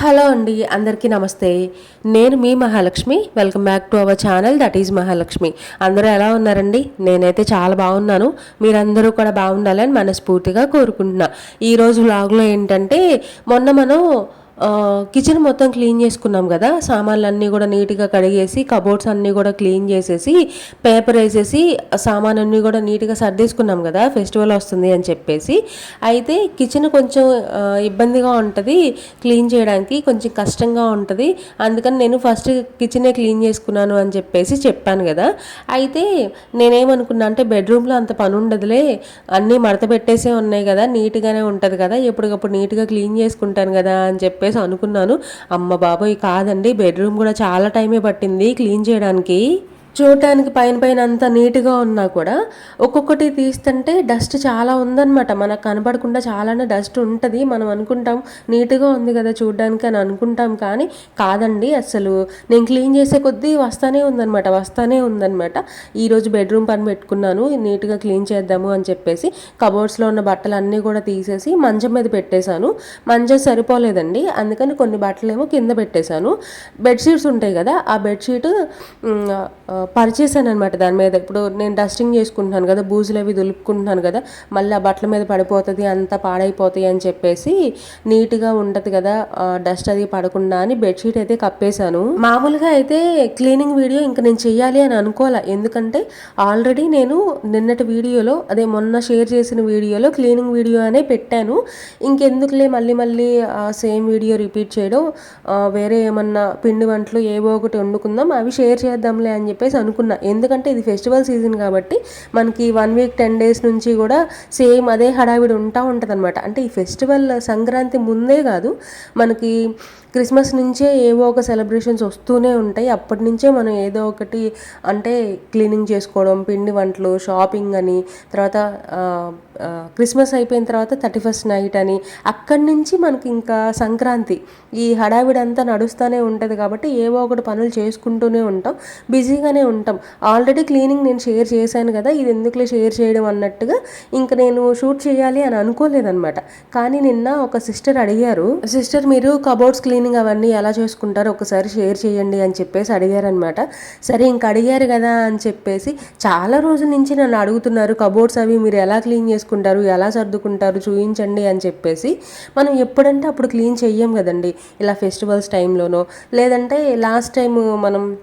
Hello అండి అందరికీ నమస్తే. నేను మీ Mahalakshmi. Welcome back to our channel that is Mahalakshmi. అందరూ ఎలా ఉన్నారండి? నేనైతే చాలా బాగున్నాను. మీరందరూ కూడా బాగుండాలని మనస్ఫూర్తిగా కోరుకుంటున్నా. ఈరోజు వ్లాగ్లో ఏంటంటే మొన్న మనం కిచెన్ మొత్తం క్లీన్ చేసుకున్నాం కదా. సామాన్లు అన్నీ కూడా నీట్గా కడిగేసి కబోర్డ్స్ అన్నీ కూడా క్లీన్ చేసేసి పేపర్ వేసేసి సామాన్ అన్నీ కూడా నీట్గా సర్దేసుకున్నాం కదా. ఫెస్టివల్ వస్తుంది అని చెప్పేసి. అయితే కిచెన్ కొంచెం ఇబ్బందిగా ఉంటుంది క్లీన్ చేయడానికి కొంచెం కష్టంగా ఉంటుంది. అందుకని నేను ఫస్ట్ కిచెనే క్లీన్ చేసుకున్నాను అని చెప్పేసి చెప్పాను కదా. అయితే నేనేమనుకున్నా అంటే బెడ్రూమ్లో అంత పని ఉండదులే. అన్నీ మడత పెట్టేసే ఉన్నాయి కదా. నీట్గానే ఉంటుంది కదా. ఎప్పటికప్పుడు నీట్గా క్లీన్ చేసుకుంటాను కదా అని చెప్పేసి అనుకున్నాను. అమ్మ బాబోయ్ కాదండి బెడ్రూమ్ కూడా చాలా టైమే పట్టింది క్లీన్ చేయడానికి. చూడటానికి పైన పైన అంత నీట్గా ఉన్నా కూడా ఒక్కొక్కటి తీస్తుంటే డస్ట్ చాలా ఉందన్నమాట. మనకు కనపడకుండా చాలానే డస్ట్ ఉంటుంది. మనం అనుకుంటాం నీట్గా ఉంది కదా చూడడానికి అని అనుకుంటాం కానీ కాదండి. అసలు నేను క్లీన్ చేసే కొద్దీ వస్తానే ఉందన్నమాట. వస్తానే ఉందన్నమాట. ఈరోజు బెడ్రూమ్ పని పెట్టుకున్నాను. నీట్గా క్లీన్ చేద్దాము అని చెప్పేసి కబోర్డ్స్లో ఉన్న బట్టలు అన్నీ కూడా తీసేసి మంచం మీద పెట్టేశాను. మంచం సరిపోలేదండి. అందుకని కొన్ని బట్టలేమో కింద పెట్టేశాను. బెడ్షీట్స్ ఉంటాయి కదా ఆ బెడ్షీట్ పరిచేసాను అనమాట దాని మీద. ఇప్పుడు నేను డస్టింగ్ చేసుకుంటున్నాను కదా బూజులు అవి దులుపుకుంటున్నాను కదా మళ్ళీ ఆ బట్టల మీద పడిపోతుంది అంతా పాడైపోతాయి అని చెప్పేసి నీట్గా ఉంటుంది కదా డస్ట్ అది పడకుండా అని బెడ్షీట్ అయితే కప్పేశాను. మామూలుగా అయితే క్లీనింగ్ వీడియో ఇంకా నేను చెయ్యాలి అని అనుకోలే. ఎందుకంటే ఆల్రెడీ నేను నిన్నటి వీడియోలో అదే మొన్న షేర్ చేసిన వీడియోలో క్లీనింగ్ వీడియో అనే పెట్టాను. ఇంకెందుకులే మళ్ళీ మళ్ళీ సేమ్ వీడియో రిపీట్ చేయడం వేరే ఏమన్నా పిండి వంటలు ఏవో ఒకటి వండుకుందాం అవి షేర్ చేద్దాంలే అని చెప్పేసి అనుకున్నా. ఎందుకంటే ఇది ఫెస్టివల్ సీజన్ కాబట్టి మనకి వన్ వీక్ టెన్ డేస్ నుంచి కూడా సేమ్ అదే హడావిడి ఉంటా ఉంటుంది అనమాట అంటే ఈ ఫెస్టివల్ సంక్రాంతి ముందే కాదు మనకి క్రిస్మస్ నుంచే ఏవో ఒక సెలబ్రేషన్స్ వస్తూనే ఉంటాయి. అప్పటి నుంచే మనం ఏదో ఒకటి అంటే క్లీనింగ్ చేసుకోవడం పిండి వంటలు షాపింగ్ అని తర్వాత క్రిస్మస్ అయిపోయిన తర్వాత థర్టీ ఫస్ట్ నైట్ అని అక్కడి నుంచి మనకి ఇంకా సంక్రాంతి ఈ హడావిడంతా నడుస్తూనే ఉంటుంది కాబట్టి ఏవో ఒకటి పనులు చేసుకుంటూనే ఉంటాం బిజీగానే ఉంటాం. ఆల్రెడీ క్లీనింగ్ నేను షేర్ చేశాను కదా ఇది ఎందుకులే షేర్ చేయడం అన్నట్టుగా ఇంకా నేను షూట్ చేయాలి అని అనుకోలేదన్నమాట. కానీ నిన్న ఒక సిస్టర్ అడిగారు సిస్టర్ మీరు కబోర్డ్స్ క్లీనింగ్ అవన్నీ ఎలా చేసుకుంటారో ఒకసారి షేర్ చేయండి అని చెప్పేసి అడిగారనమాట సరే ఇంక అడిగారు కదా అని చెప్పేసి చాలా రోజుల నుంచి నన్ను అడుగుతున్నారు కబోర్డ్స్ అవి మీరు ఎలా క్లీన్ చేసుకుంటారు ఎలా సర్దుకుంటారు చూపించండి అని చెప్పేసి మనం ఎప్పుడంటే అప్పుడు క్లీన్ చెయ్యం కదండి. ఇలా ఫెస్టివల్స్ టైంలోనో లేదంటే లాస్ట్ టైం మనం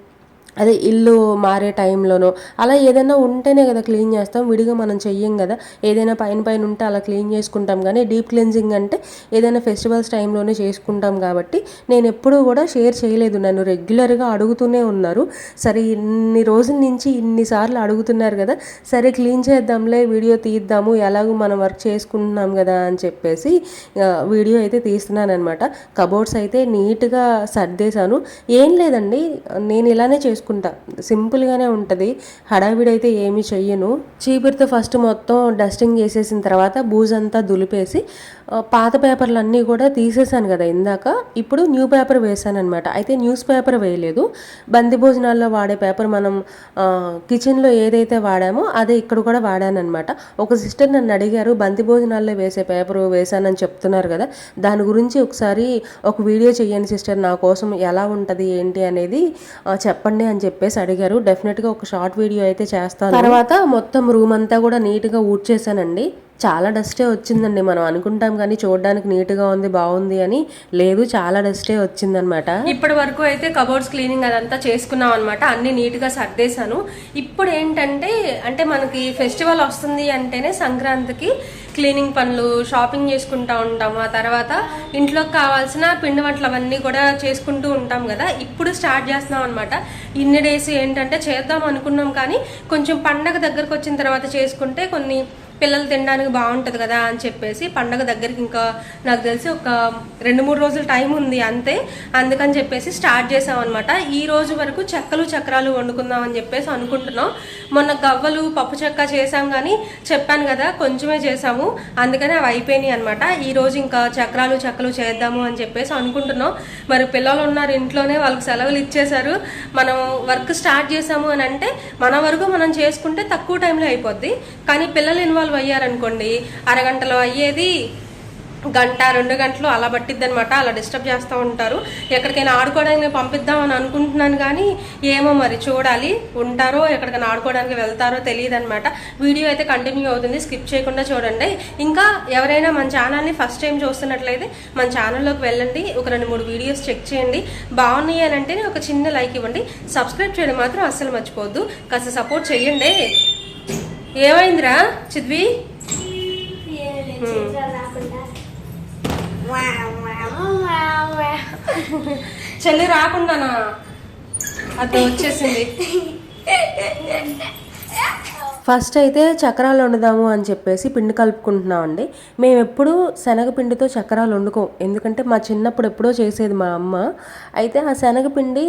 అదే ఇల్లు మారే టైంలోనో అలా ఏదైనా ఉంటేనే కదా క్లీన్ చేస్తాం విడిగా మనం చెయ్యం కదా. ఏదైనా పైన పైన ఉంటే అలా క్లీన్ చేసుకుంటాం. కానీ డీప్ క్లెన్జింగ్ అంటే ఏదైనా ఫెస్టివల్స్ టైంలోనే చేసుకుంటాం కాబట్టి నేను ఎప్పుడూ కూడా షేర్ చేయలేదు. నన్ను రెగ్యులర్గా అడుగుతూనే ఉన్నారు. సరే ఇన్ని రోజుల నుంచి ఇన్నిసార్లు అడుగుతున్నారు కదా సరే క్లీన్ చేద్దాంలే వీడియో తీద్దాము ఎలాగో మనం వర్క్ చేసుకుంటున్నాం కదా అని చెప్పేసి వీడియో అయితే తీస్తున్నాను అనమాట కబోర్డ్స్ అయితే నీట్గా సర్దేశాను. ఏం లేదండి నేను ఇలానే చేసుకుంటా. సింపుల్గానే ఉంటుంది. హడావిడైతే ఏమి చెయ్యను. చీపురితో ఫస్ట్ మొత్తం డస్టింగ్ చేసేసిన తర్వాత బూజంతా దులిపేసి పాత పేపర్లు అన్నీ కూడా తీసేసాను కదా ఇందాక. ఇప్పుడు న్యూ పేపర్ వేసాను అనమాట అయితే న్యూస్ పేపర్ వేయలేదు. బంది భోజనాల్లో వాడే పేపర్ మనం కిచెన్లో ఏదైతే వాడామో అదే ఇక్కడ కూడా వాడాను అనమాట ఒక సిస్టర్ నన్ను అడిగారు బంతి భోజనాల్లో వేసే పేపర్ వేసానని చెప్తున్నారు కదా దాని గురించి ఒకసారి ఒక వీడియో చెయ్యండి సిస్టర్ నా కోసం ఎలా ఉంటుంది ఏంటి అనేది చెప్పండి అని చెప్పేసి అడిగారు. డెఫినెట్గా ఒక షార్ట్ వీడియో అయితే చేస్తాను. తర్వాత మొత్తం రూమ్ అంతా కూడా నీట్గా ఊడ్చేసానండి చాలా డస్టే వచ్చిందండి. మనం అనుకుంటాం కానీ చూడడానికి నీట్గా ఉంది బాగుంది అని. లేదు చాలా డస్టే వచ్చిందనమాట. ఇప్పటి వరకు అయితే కబోర్డ్స్ క్లీనింగ్ అదంతా చేసుకున్నాం అనమాట. అన్ని నీట్గా సర్దేశాను. ఇప్పుడు ఏంటంటే అంటే మనకి ఫెస్టివల్ వస్తుంది అంటేనే సంక్రాంతికి క్లీనింగ్ పనులు షాపింగ్ చేసుకుంటా ఉంటాము. ఆ తర్వాత ఇంట్లోకి కావాల్సిన పిండి వంటలు అవన్నీ కూడా చేసుకుంటూ ఉంటాం కదా. ఇప్పుడు స్టార్ట్ చేస్తున్నాం అనమాట. ఇన్ని డేస్ ఏంటంటే చేద్దాం అనుకున్నాం కానీ కొంచెం పండగ దగ్గరకు వచ్చిన తర్వాత చేసుకుంటే కొన్ని పిల్లలు తినడానికి బాగుంటుంది కదా అని చెప్పేసి పండగ దగ్గరికి ఇంకా నాకు తెలిసి ఒక రెండు మూడు రోజులు టైం ఉంది అంతే. అందుకని చెప్పేసి స్టార్ట్ చేసామన్నమాట ఈ రోజు వరకు చెక్కలు చక్రాలు వండుకుందాం అని చెప్పేసి అనుకుంటున్నాం. మొన్న గవ్వలు పప్పు చెక్క చేసాం కానీ చెప్పాను కదా కొంచెమే చేసాము అందుకని అవి అయిపోయినాయి అనమాట ఈ రోజు ఇంకా చక్రాలు చెక్కలు చేద్దాము అని చెప్పేసి అనుకుంటున్నాం. మరి పిల్లలు ఉన్నారు ఇంట్లోనే వాళ్ళకి సెలవులు ఇచ్చేశారు. మనం వర్క్ స్టార్ట్ చేసాము అని అంటే మన వరకు మనం చేసుకుంటే తక్కువ టైంలో అయిపోద్ది. కానీ పిల్లలు ఇన్వాల్వ్ అయ్యారనుకోండి అరగంటలో అయ్యేది గంట రెండు గంటలు అలా పట్టిద్ది అనమాట అలా డిస్టర్బ్ చేస్తూ ఉంటారు. ఎక్కడికైనా ఆడుకోవడానికి పంపిద్దామని అనుకుంటున్నాను కానీ ఏమో మరి చూడాలి. ఉంటారో ఎక్కడికైనా ఆడుకోవడానికి వెళ్తారో తెలియదు అనమాట వీడియో అయితే కంటిన్యూ అవుతుంది. స్కిప్ చేయకుండా చూడండి. ఇంకా ఎవరైనా మన ఛానల్ని ఫస్ట్ టైం చూస్తున్నట్లయితే మన ఛానల్లోకి వెళ్ళండి. ఒక రెండు మూడు వీడియోస్ చెక్ చేయండి. బాగున్నాయి అని అంటే ఒక చిన్న లైక్ ఇవ్వండి. సబ్స్క్రైబ్ చేయడం మాత్రం అస్సలు మర్చిపోవద్దు. కాస్త సపోర్ట్ చేయండి ఏమైందిరా చిద్వి? చెల్లి రాకుండానా? అది వచ్చేసింది. ఫస్ట్ అయితే చక్రాలు వండుదాము అని చెప్పేసి పిండి కలుపుకుంటున్నాం అండి మేము ఎప్పుడూ శనగపిండితో చక్రాలు వండుకోం. ఎందుకంటే మా చిన్నప్పుడు ఎప్పుడో చేసేది మా అమ్మ. అయితే ఆ శనగపిండి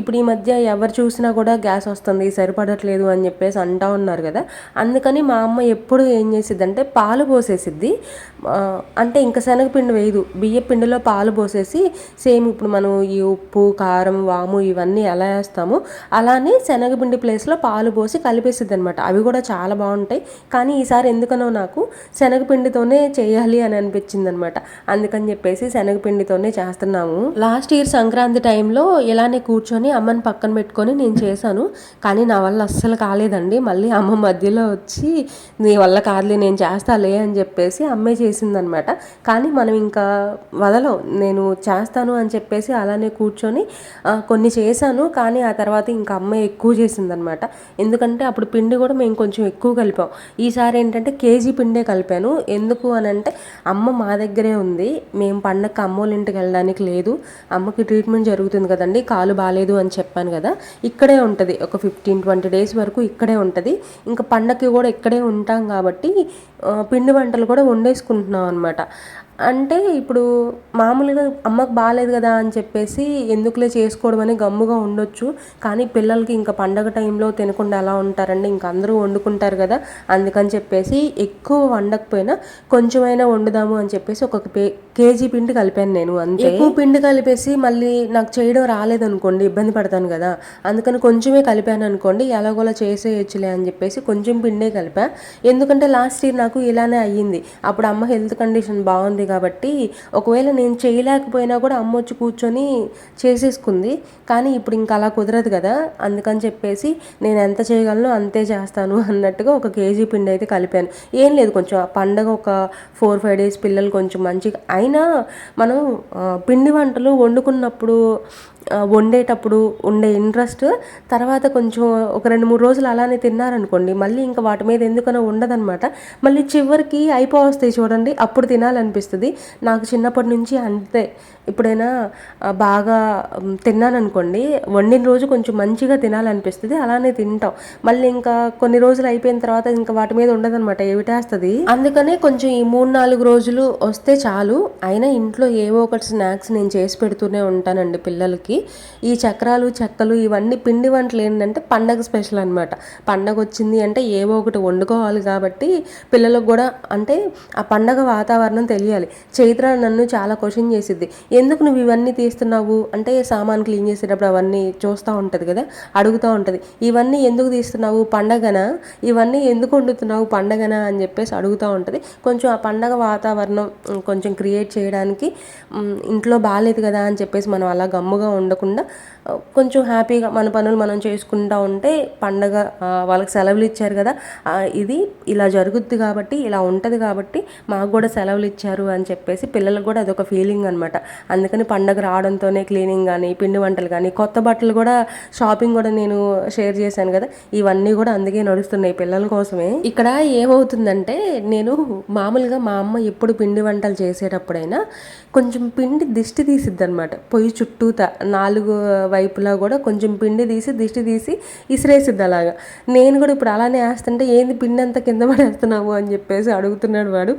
ఇప్పుడు ఈ మధ్య ఎవరు చూసినా కూడా గ్యాస్ వస్తుంది సరిపడట్లేదు అని చెప్పేసి అంటా ఉన్నారు కదా. అందుకని మా అమ్మ ఎప్పుడు ఏం చేసిద్దంటే పాలు పోసేసిద్ది. అంటే ఇంకా శనగపిండి వేయదు. బియ్య పిండిలో పాలు పోసేసి సేమ్ ఇప్పుడు మనం ఈ ఉప్పు కారం వాము ఇవన్నీ ఎలా వేస్తామో అలానే శనగపిండి ప్లేస్లో పాలు పోసి కలిపేసిద్ది అనమాట అవి కూడా చాలా బాగుంటాయి. కానీ ఈసారి ఎందుకనో నాకు శనగపిండితోనే చేయాలి అని అనిపించింది అనమాట అందుకని చెప్పేసి శనగపిండితోనే చేస్తున్నాము. లాస్ట్ ఇయర్ సంక్రాంతి టైంలో ఇలానే కూర్చొని అమ్మని పక్కన పెట్టుకొని నేను చేశాను. కానీ నా వల్ల అస్సలు కాలేదండి. మళ్ళీ అమ్మ మధ్యలో వచ్చి నీ వల్ల కాదులే నేను చేస్తాలే అని చెప్పేసి అమ్మే చేసిందనమాట. కానీ మనం ఇంకా వదలం నేను చేస్తాను అని చెప్పేసి అలానే కూర్చొని కొన్ని చేశాను. కానీ ఆ తర్వాత ఇంకా అమ్మ ఎక్కువ చేసిందనమాట. ఎందుకంటే అప్పుడు పిండి కూడా మేము కొంచెం ఎక్కువ కలిపాం ఈసారి ఏంటంటే కేజీ పిండే కలిపాను. ఎందుకు అని అంటే అమ్మ మా దగ్గరే ఉంది. మేము పండగకి అమ్మోళ్ళ ఇంటికి వెళ్ళడానికి లేదు. అమ్మకి ట్రీట్మెంట్ జరుగుతుంది కదండి. కాలు బాగాలేదు అని చెప్పాను కదా. ఇక్కడే ఉంటుంది. ఒక ఫిఫ్టీన్ ట్వంటీ డేస్ వరకు ఇక్కడే ఉంటుంది. ఇంకా పండగకి కూడా ఇక్కడే ఉంటాం కాబట్టి పిండి వంటలు కూడా వండేసుకుంటున్నాం అనమాట అంటే ఇప్పుడు మామూలుగా అమ్మకు బాగాలేదు కదా అని చెప్పేసి ఎందుకులే చేసుకోవడం అని గమ్ముగా ఉండొచ్చు. కానీ పిల్లలకి ఇంకా పండగ టైంలో తినకుండా ఎలా ఉంటారండి? ఇంకా అందరూ వండుకుంటారు కదా. అందుకని చెప్పేసి ఎక్కువ వండకపోయినా కొంచెమైనా వండుదాము అని చెప్పేసి ఒక పే- కేజీ పిండి కలిపాను నేను అంతే. ఎక్కువ పిండి కలిపేసి మళ్ళీ నాకు చేయడం రాలేదనుకోండి ఇబ్బంది పడతాను కదా. అందుకని కొంచెమే కలిపాను అనుకోండి ఎలాగోలా చేసేయచ్చులే అని చెప్పేసి కొంచెం పిండే కలిపా. ఎందుకంటే లాస్ట్ ఇయర్ నాకు ఇలానే అయ్యింది. అప్పుడు అమ్మ హెల్త్ కండిషన్ బాగుంది కాబట్టి ఒకవేళ నేను చేయలేకపోయినా కూడా అమ్మ వచ్చి కూర్చొని చేసేసుకుంది. కానీ ఇప్పుడు ఇంకా అలా కుదరదు కదా. అందుకని చెప్పేసి నేను ఎంత చేయగలను అంతే చేస్తాను అన్నట్టుగా ఒక కేజీ పిండి అయితే కలిపాను. ఏం లేదు కొంచెం ఆ పండగ ఒక ఫోర్ ఫైవ్ డేస్ పిల్లలు కొంచెం మంచిగా అయినా మనం పిండి వంటలు వండుకున్నప్పుడు వండేటప్పుడు ఉండే ఇంట్రెస్ట్ తర్వాత కొంచెం ఒక రెండు మూడు రోజులు అలానే తిన్నారనుకోండి మళ్ళీ ఇంకా వాటి మీద ఎందుకనో ఉండదనమాట మళ్ళీ చివరికి అయిపోవస్తాయి చూడండి అప్పుడు తినాలనిపిస్తుంది. నాకు చిన్నప్పటి నుంచి అంతే. ఎప్పుడైనా బాగా తిన్నాను తిన్నాననుకోండి వండిన రోజు కొంచెం మంచిగా తినాలనిపిస్తుంది అలానే తింటాం. మళ్ళీ ఇంకా కొన్ని రోజులు అయిపోయిన తర్వాత ఇంకా వాటి మీద ఉండదన్నమాట ఏమిటేస్తుంది అందుకనే కొంచెం ఈ మూడు నాలుగు రోజులు వస్తే చాలు. అయినా ఇంట్లో ఏవో ఒకటి స్నాక్స్ నేను చేసి పెడుతూనే ఉంటానండి పిల్లలకి. ఈ చక్రాలు చెక్కలు ఇవన్నీ పిండి వంటలు ఏంటంటే పండగ స్పెషల్ అనమాట పండగ వచ్చింది అంటే ఏవో ఒకటి వండుకోవాలి కాబట్టి పిల్లలకు కూడా అంటే ఆ పండగ వాతావరణం తెలియాలి. చైత్ర నన్ను చాలా క్వశ్చన్ చేసిద్ది. ఎందుకు నువ్వు ఇవన్నీ తీస్తున్నావు? అంటే సామాన్ క్లీన్ చేసేటప్పుడు అవన్నీ చూస్తూ ఉంటుంది కదా అడుగుతూ ఉంటుంది. ఇవన్నీ ఎందుకు తీస్తున్నావు? పండగనా? ఇవన్నీ ఎందుకు వండుతున్నావు? పండగనా? అని చెప్పేసి అడుగుతూ ఉంటుంది. కొంచెం ఆ పండగ వాతావరణం కొంచెం క్రియేట్ చేయడానికి ఇంట్లో బాగాలేదు కదా అని చెప్పేసి మనం అలా గమ్ముగా ఉండకుండా కొంచెం హ్యాపీగా మన పనులు మనం చేసుకుంటూ ఉంటే పండగ వాళ్ళకి సెలవులు ఇచ్చారు కదా ఇది ఇలా జరుగుద్ది కాబట్టి ఇలా ఉంటుంది కాబట్టి మాకు కూడా సెలవులు ఇచ్చారు అని చెప్పేసి పిల్లలకు కూడా అదొక ఫీలింగ్ అనమాట అందుకని పండగ రావడంతోనే క్లీనింగ్ కానీ పిండి వంటలు కానీ కొత్త బట్టలు కూడా షాపింగ్ కూడా నేను షేర్ చేశాను కదా ఇవన్నీ కూడా అందుకే నడుస్తున్నాయి పిల్లల కోసమే. ఇక్కడ ఏమవుతుందంటే నేను మామూలుగా మా అమ్మ ఎప్పుడు పిండి వంటలు చేసేటప్పుడైనా కొంచెం పిండి దిష్టి తీసిద్ది అనమాట పొయ్యి చుట్టూత నాలుగు వైపులా కూడా కొంచెం పిండి తీసి దిష్టి తీసి ఇసిరేసిద్ది అలాగా నేను కూడా ఇప్పుడు అలానే వేస్తుంటే ఏంది పిండి అంతా కింద పడేస్తున్నావు? అని చెప్పేసి అడుగుతున్నాడు వాడు.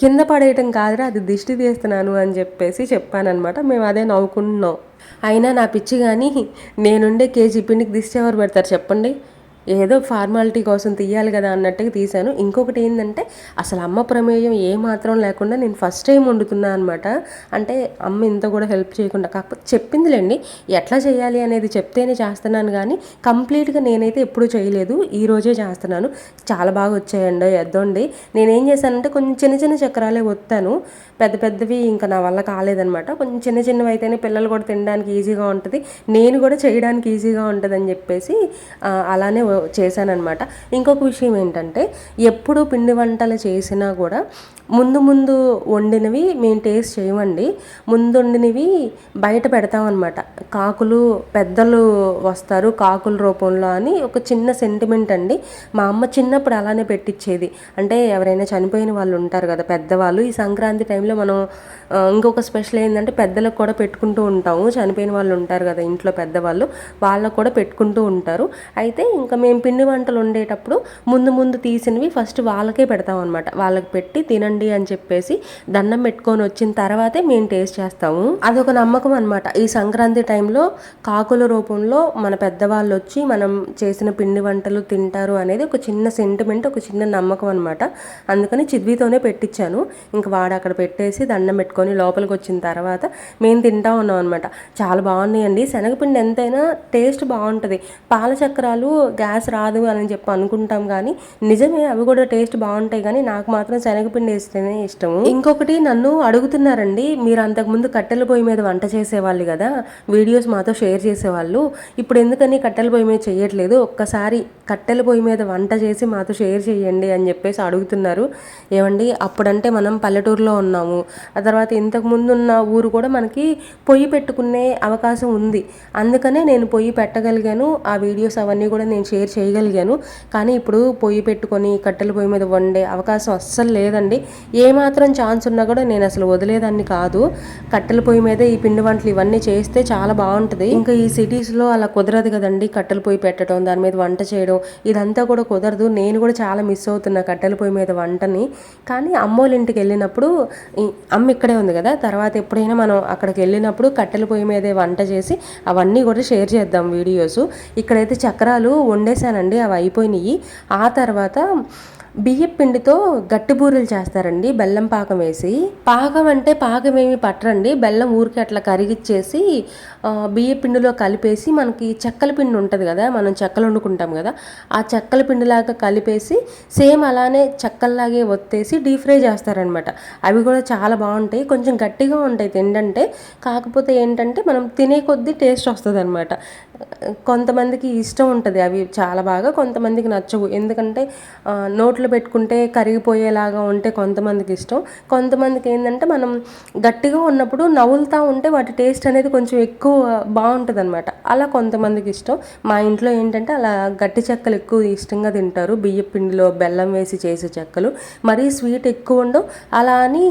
కింద పడేయటం కాదురా అది దిష్టి తీస్తున్నాను అని చెప్పేసి చెప్పానమాట మేము అదే నవ్వుకుంటున్నాం. అయినా నా పిచ్చి కానీ నేనుండే కేజీ పిండికి దిష్టి ఎవరు పెడతారు చెప్పండి? ఏదో ఫార్మాలిటీ కోసం తీయాలి కదా అన్నట్టుగా తీశాను. ఇంకొకటి ఏంటంటే అసలు అమ్మ ప్రమేయం ఏ మాత్రం లేకుండా నేను ఫస్ట్ టైం వండుతున్నా అనమాట అంటే అమ్మ ఇంత కూడా హెల్ప్ చేయకుండా కాకపోతే చెప్పిందిలేండి ఎట్లా చేయాలి అనేది చెప్తేనే చేస్తున్నాను కానీ కంప్లీట్గా నేనైతే ఎప్పుడూ చేయలేదు. ఈ రోజే చేస్తున్నాను. చాలా బాగా వచ్చాయండి ఎద్దండి నేనేం చేశానంటే కొంచెం చిన్న చిన్న చక్రాలే వత్తాను పెద్ద పెద్దవి ఇంకా నా వల్ల కాలేదనమాట కొంచెం చిన్న చిన్నవి అయితేనే పిల్లలు కూడా తినడానికి ఈజీగా ఉంటుంది. నేను కూడా చేయడానికి ఈజీగా ఉంటుంది అని చెప్పేసి అలానే చేశానమాట ఇంకొక విషయం ఏంటంటే ఎప్పుడు పిండి వంటలు చేసినా కూడా ముందు ముందు వండినవి మేము టేస్ట్ చేయమండి. ముందు వండినవి బయట పెడతామన్నమాట కాకులు పెద్దలు వస్తారు కాకుల రూపంలో అని ఒక చిన్న సెంటిమెంట్ అండి. మా అమ్మ చిన్నప్పుడు అలానే పెట్టించేది అంటే ఎవరైనా చనిపోయిన వాళ్ళు ఉంటారు కదా పెద్దవాళ్ళు ఈ సంక్రాంతి టైంలో మనం ఇంకొక స్పెషల్ ఏంటంటే పెద్దలకు కూడా పెట్టుకుంటూ ఉంటాము. చనిపోయిన వాళ్ళు ఉంటారు కదా ఇంట్లో పెద్దవాళ్ళు వాళ్ళకు కూడా పెట్టుకుంటూ ఉంటారు. అయితే ఇంకా మేము పిండి వంటలు వండేటప్పుడు ముందు ముందు తీసినవి ఫస్ట్ వాళ్ళకే పెడతాం అనమాట వాళ్ళకి పెట్టి తినండి. అని చెప్పేసి దండం పెట్టుకొని వచ్చిన తర్వాతే మేము టేస్ట్ చేస్తాము. అదొక నమ్మకం అనమాట ఈ సంక్రాంతి టైంలో కాకుల రూపంలో మన పెద్దవాళ్ళు వచ్చి మనం చేసిన పిండి వంటలు తింటారు అనేది ఒక చిన్న సెంటిమెంట్ ఒక చిన్న నమ్మకం అనమాట అందుకని చిద్వితోనే పెట్టించాను. ఇంక వాడు అక్కడ పెట్టేసి దండం పెట్టుకొని లోపలికి వచ్చిన తర్వాత మేము తింటా ఉన్నాం అనమాట చాలా బాగున్నాయండి. శనగపిండి ఎంతైనా టేస్ట్ బాగుంటుంది. పాల చక్రాలు గ్యాస్ రాదు అని చెప్పి అనుకుంటాం కానీ నిజమే అవి కూడా టేస్ట్ బాగుంటాయి. కానీ నాకు మాత్రం శనగపిండి వేస్తేనే ఇష్టము. ఇంకొకటి నన్ను అడుగుతున్నారండి మీరు అంతకుముందు కట్టెల పొయ్యి మీద వంట చేసేవాళ్ళు కదా వీడియోస్ మాతో షేర్ చేసేవాళ్ళు. ఇప్పుడు ఎందుకని కట్టెల పొయ్యి మీద చేయట్లేదు ఒక్కసారి కట్టెల పొయ్యి మీద వంట చేసి మాతో షేర్ చేయండి అని చెప్పేసి అడుగుతున్నారు. ఏమండి అప్పుడంటే మనం పల్లెటూరులో ఉన్నాము. ఆ తర్వాత ఇంతకుముందు ఉన్న ఊరు కూడా మనకి పొయ్యి పెట్టుకునే అవకాశం ఉంది. అందుకనే నేను పొయ్యి పెట్టగలిగాను ఆ వీడియోస్ అవన్నీ కూడా నేను షేర్ చేయగలిగాను. కానీ ఇప్పుడు పొయ్యి పెట్టుకొని కట్టెల పొయ్యి మీద వండే అవకాశం అస్సలు లేదండి. ఏమాత్రం ఛాన్స్ ఉన్నా కూడా నేను అసలు వదిలేదాన్ని కాదు. కట్టెల పొయ్యి మీద ఈ పిండి వంటలు ఇవన్నీ చేస్తే చాలా బాగుంటుంది. ఇంకా ఈ సిటీస్లో అలా కుదరదు కదండి కట్టెల పొయ్యి పెట్టడం దాని మీద వంట చేయడం. ఇదంతా కూడా కుదరదు. నేను కూడా చాలా మిస్ అవుతున్నా కట్టెల పొయ్యి మీద వంటని. కానీ అమ్మోళ్ళ ఇంటికి వెళ్ళినప్పుడు అమ్మ ఇక్కడే ఉంది కదా తర్వాత ఎప్పుడైనా మనం అక్కడికి వెళ్ళినప్పుడు కట్టెల పొయ్యి మీదే వంట చేసి అవన్నీ కూడా షేర్ చేద్దాం వీడియోస్. ఇక్కడైతే చక్రాలు వండేసానండి అవి అయిపోయినాయి. ఆ తర్వాత బియ్యం పిండితో గట్టి బూరెలు చేస్తారండి బెల్లం పాకం వేసి. పాకం అంటే పాకం ఏమి పట్టరండి బెల్లం ఊరికి అట్లా కరిగిచ్చేసి బియ్య పిండిలో కలిపేసి మనకి చెక్కల పిండి ఉంటుంది కదా మనం చెక్కలు వండుకుంటాం కదా ఆ చెక్కల పిండిలాగా కలిపేసి సేమ్ అలానే చెక్కల్లాగే ఒత్తేసి డీప్ ఫ్రై చేస్తారనమాట. అవి కూడా చాలా బాగుంటాయి కొంచెం గట్టిగా ఉంటాయి తిండంటే కాకపోతే ఏంటంటే మనం తినే కొద్దీ టేస్ట్ వస్తుంది అనమాట కొంతమందికి ఇష్టం ఉంటుంది అవి చాలా బాగా కొంతమందికి నచ్చవు. ఎందుకంటే నోట్లో నోట్లో పెట్టుకుంటే కరిగిపోయేలాగా ఉంటే కొంతమందికి ఇష్టం. కొంతమందికి ఏంటంటే మనం గట్టిగా ఉన్నప్పుడు నవ్వులుతూ ఉంటే వాటి టేస్ట్ అనేది కొంచెం ఎక్కువ బాగుంటుంది అనమాట అలా కొంతమందికి ఇష్టం. మా ఇంట్లో ఏంటంటే అలా గట్టి చెక్కలు ఎక్కువ ఇష్టంగా తింటారు. బియ్య పిండిలో బెల్లం వేసి చేసే చెక్కలు. మరీ స్వీట్ ఎక్కువ ఉండవు. అలా అని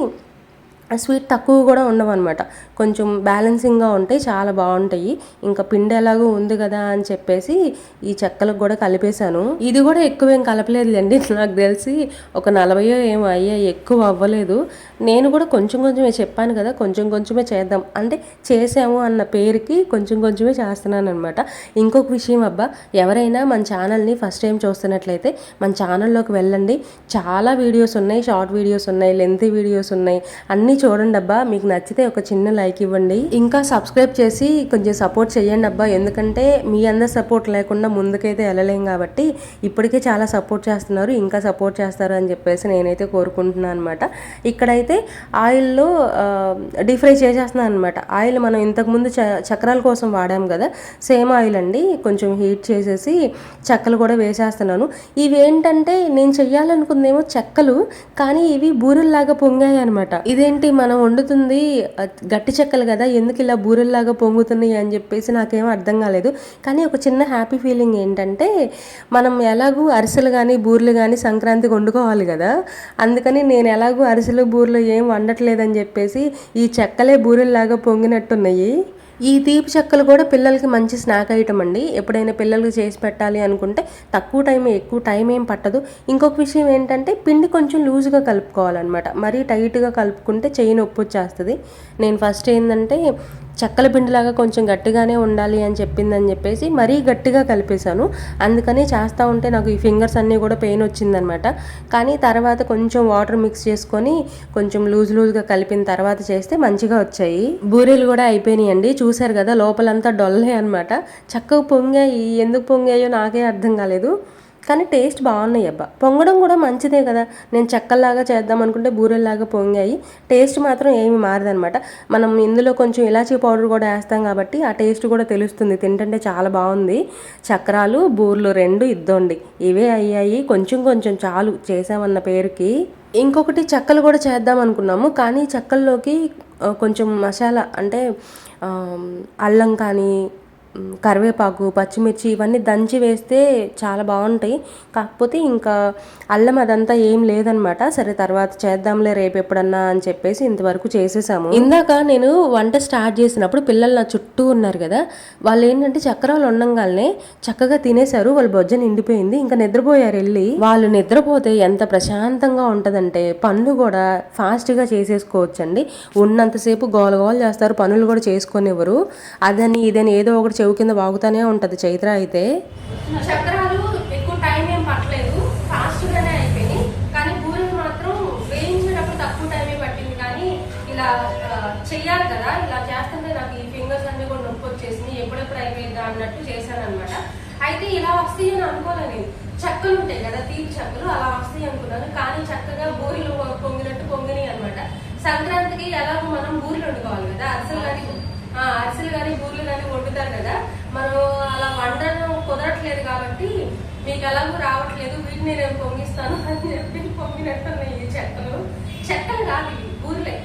స్వీట్ తక్కువ కూడా ఉండవన్నమాట. కొంచెం బ్యాలెన్సింగ్గా ఉంటాయి చాలా బాగుంటాయి. ఇంకా పిండి ఎలాగో ఉంది కదా అని చెప్పేసి ఈ చెక్కలకు కూడా కలిపేశాను. ఇది కూడా ఎక్కువ ఏం కలపలేదులేండి నాకు తెలిసి ఒక నలభయో ఏమో అయ్యాయి ఎక్కువ అవ్వలేదు. నేను కూడా కొంచెం కొంచెమే చెప్పాను కదా కొంచెం కొంచెమే చేద్దాం. అంటే చేసాము అన్న పేరుకి కొంచెం కొంచెమే చేస్తున్నాను అనమాట ఇంకొక విషయం అబ్బా ఎవరైనా మన ఛానల్ని ఫస్ట్ టైం చూస్తున్నట్లయితే మన ఛానల్లోకి వెళ్ళండి. చాలా వీడియోస్ ఉన్నాయి షార్ట్ వీడియోస్ ఉన్నాయి లెంత్ వీడియోస్ ఉన్నాయి. అన్నీ చూడండి అబ్బా మీకు నచ్చితే ఒక చిన్న లైక్ ఇవ్వండి. ఇంకా సబ్స్క్రైబ్ చేసి కొంచెం సపోర్ట్ చేయండి అబ్బా ఎందుకంటే మీ అందరి సపోర్ట్ లేకుండా ముందుకైతే వెళ్ళలేం కాబట్టి ఇప్పటికే చాలా సపోర్ట్ చేస్తున్నారు ఇంకా సపోర్ట్ చేస్తారు అని చెప్పేసి నేనైతే కోరుకుంటున్నాను అనమాట ఇక్కడైతే ఆయిల్లో డీప్ ఫ్రై చేసేస్తున్నాను అనమాట ఆయిల్ మనం ఇంతకుముందు చ చక్రాల కోసం వాడాం కదా సేమ్ ఆయిల్ అండి. కొంచెం హీట్ చేసేసి చెక్కలు కూడా వేసేస్తున్నాను. ఇవి ఏంటంటే నేను చెయ్యాలనుకుందేమో చెక్కలు కానీ ఇవి బూరెల్లాగా పొంగాయి అనమాట ఇదేంటి మనం వండుతుంది గట్టి చెక్కలు కదా ఎందుకు ఇలా బూరెల్లాగా పొంగుతున్నాయి అని చెప్పేసి నాకేం అర్థం కాలేదు. కానీ ఒక చిన్న హ్యాపీ ఫీలింగ్ ఏంటంటే మనం ఎలాగూ అరిసెలు కానీ బూరెలు కానీ సంక్రాంతికి వండుకోవాలి కదా. అందుకని నేను ఎలాగూ అరిసెలు బూరెలు ఏం వండట్లేదని చెప్పేసి ఈ చెక్కలే బూరెల్లాగా పొంగినట్టున్నాయి. ఈ తీపి చెక్కలు కూడా పిల్లలకి మంచి స్నాక్ ఐటమ్ అండి. ఎప్పుడైనా పిల్లలకి చేసి పెట్టాలి అనుకుంటే తక్కువ టైం ఎక్కువ టైం ఏం పట్టదు. ఇంకొక విషయం ఏంటంటే పిండి కొంచెం లూజ్గా కలుపుకోవాలన్నమాట. మరీ టైట్గా కలుపుకుంటే చెయ్యి నొప్పి వచ్చేస్తుంది. నేను ఫస్ట్ ఏంటంటే చెక్కల పిండిలాగా కొంచెం గట్టిగానే ఉండాలి అని చెప్పిందని చెప్పేసి మరీ గట్టిగా కలిపేశాను. అందుకని చేస్తూ ఉంటే నాకు ఈ ఫింగర్స్ అన్నీ కూడా పెయిన్ వచ్చిందనమాట. కానీ తర్వాత కొంచెం వాటర్ మిక్స్ చేసుకొని కొంచెం లూజ్ లూజ్గా కలిపిన తర్వాత చేస్తే మంచిగా వచ్చాయి. బూరెలు కూడా అయిపోయినాయండి. చూశారు కదా లోపలంతా డొల్లే అనమాట. చక్కగా పొంగాయి. ఎందుకు పొంగాయో నాకే అర్థం కాలేదు. కానీ టేస్ట్ బాగున్నాయి అబ్బా. పొంగడం కూడా మంచిదే కదా. నేను చెక్కల్లాగా చేద్దాం అనుకుంటే బూరెల్లాగా పొంగాయి. టేస్ట్ మాత్రం ఏమి మారదనమాట మనం ఇందులో కొంచెం ఇలాచీ పౌడర్ కూడా వేస్తాం కాబట్టి ఆ టేస్ట్ కూడా తెలుస్తుంది. తింటుంటే చాలా బాగుంది. చక్రాలు బూర్లు రెండు ఇద్దండి. ఇవే అయ్యాయి. కొంచెం కొంచెం చాలు చేసామన్న పేరుకి. ఇంకొకటి చెక్కలు కూడా చేద్దాం అనుకున్నాము. కానీ చెక్కల్లోకి కొంచెం మసాలా అంటే అల్లం కానీ కరివేపాకు పచ్చిమిర్చి ఇవన్నీ దంచి వేస్తే చాలా బాగుంటాయి. కాకపోతే ఇంకా అల్లం అదంతా ఏం లేదనమాట. సరే తర్వాత చేద్దాంలే రేపు ఎప్పుడన్నా అని చెప్పేసి ఇంతవరకు చేసేసాము. ఇందాక నేను వంట స్టార్ట్ చేసినప్పుడు పిల్లలు నా చుట్టూ ఉన్నారు కదా వాళ్ళు ఏంటంటే చక్రాలు ఉండంగానే చక్కగా తినేశారు. వాళ్ళు బొజ్జ నిండిపోయింది. ఇంకా నిద్రపోయారు వెళ్ళి. వాళ్ళు నిద్రపోతే ఎంత ప్రశాంతంగా ఉంటుందంటే పనులు కూడా ఫాస్ట్గా చేసేసుకోవచ్చండి. ఉన్నంతసేపు గోల గోల చేస్తారు. పనులు కూడా చేసుకునేవారు అదని ఇదని ఏదో ఒకటి చెవు కింద వాగుతూనే ఉంటుంది చైత్ర అయితే. చక్రాలు ఎక్కువ టైం ఏం పట్టలేదు. ఫాస్ట్గానే అయిపోయినాయి. కానీ బూరెలు మాత్రం వేయించేటప్పుడు తక్కువ టైమే పట్టింది. కానీ ఇలా చెయ్యాలి కదా. ఇలా చేస్తుంటే నాకు ఈ ఫింగర్స్ అన్ని కూడా నొప్పి వచ్చేసింది. ఎప్పుడెప్పుడు అయిపోయిందా అన్నట్టు చేశాను అనమాట అయితే ఇలా వస్తాయి అని అనుకోలేదు చెక్కలు ఉంటాయి కదా తీపి చెక్కలు అలా వస్తాయి అనుకున్నాను. కానీ చక్కగా బూరెలు పొంగినట్టు పొంగినాయి అనమాట సంక్రాంతికి ఎలాగో మనం బూరెలు వండుకోవాలి కదా అరిసెలు కానీ ఆ, అరిసెలు కానీ బూరెలు కానీ వండుతారు కదా మనం అలా వండడం కుదరట్లేదు కాబట్టి మీకు ఎలాగో రావట్లేదు వీటిని నేను పొంగిస్తాను అని చెప్పి పొంగినట్టున్నాయి ఈ చెక్కలు చెక్కలు కాదు ఇవి బూర్లే.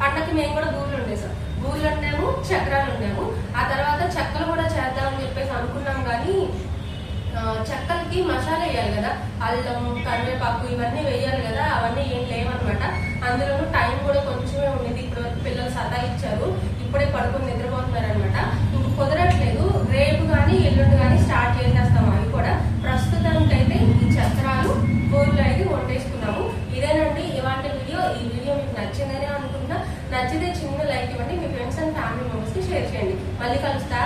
పండగకి మేము కూడా బూరెలు ఉండేసాం బూరెలు వండాము చక్రాలు వండాము. ఆ తర్వాత చెక్కలు కూడా చేద్దామని చెప్పేసి అనుకున్నాం కానీ చెక్కలకి మసాలా వేయాలి కదా. అల్లం కరివేపాకు ఇవన్నీ వేయాలి కదా అవన్నీ ఏం లేవన్నమాట. అందులోనూ టైం కూడా కొంచెమే ఉండేది ఇప్పటి పిల్లలు పిల్లలు సతాయిచ్చారు ఇప్పుడే పడుకొని నిద్రపోతున్నారు అనమాట ఇంక కుదరట్లేదు. రేపు కానీ ఎల్లుండి కానీ స్టార్ట్ చేసేస్తాం అవి కూడా ప్రస్తుతానికైతే ఈ చక్రాలు బోర్లు అయితే వండేసుకున్నాము ఇదేనండి ఇవాంటి వీడియో. ఈ వీడియో మీకు నచ్చిందని అనుకుంటున్నా. నచ్చితే చిన్న లైక్ ఇవ్వండి. మీ ఫ్రెండ్స్ అండ్ ఫ్యామిలీ మెంబర్స్కి షేర్ చేయండి. మళ్ళీ కలుస్తా.